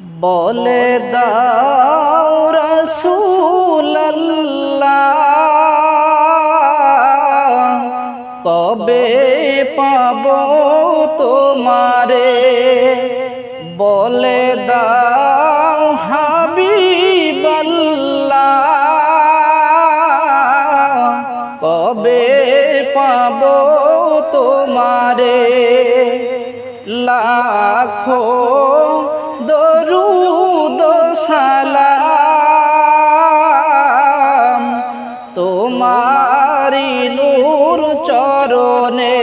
বলে দাও রসুল্লাহ কবে পাব তোমারে? বলে দাও হাবিবাল্লাহ। কবে পাব তোমারে? লাখো তোমারি নূর চরণে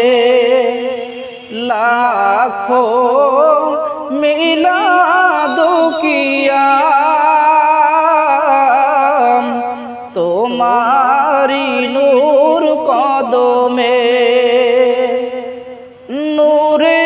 লাখো মিলাদুকিয়াম। তোমারি নূর কদমে নূরে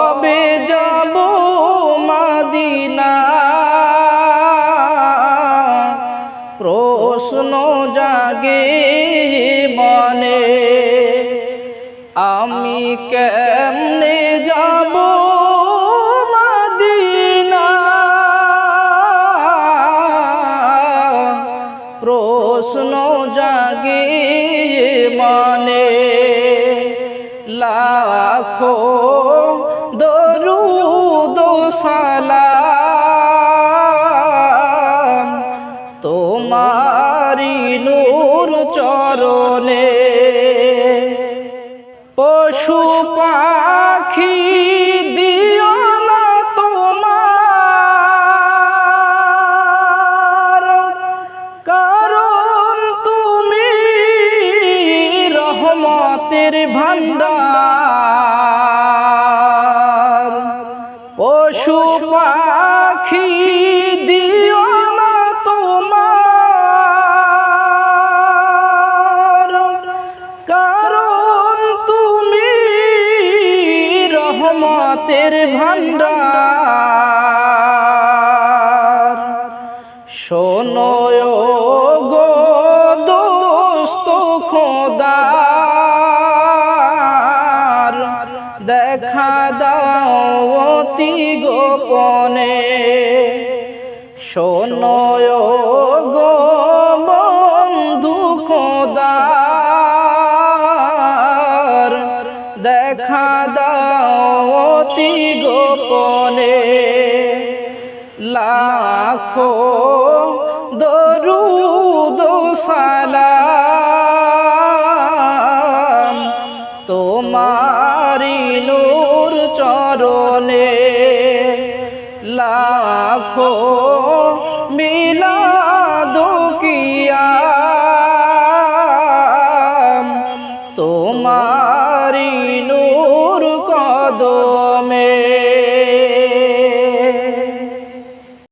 কবে যাব মাদিনা? প্রশ্ন জাগে মনে আমি কেমনে যাব মাদিনা? প্রশ্ন জাগে মনে লাখো দরুদ সালাম তোমারি নূর চরণে। পশু পাখি দিও না তোমার কারণ তুমি ভান্ডার ভান্ডার। শোনো গো দোস্ত খোদার দেখা দাও গোপনে। গো বন্ধু খোদার দেখা দাও অতি গোপনে লাখো দরু সালাম তোমারি নূর চরণে লাখো মিল তোমারি নূর কদমে।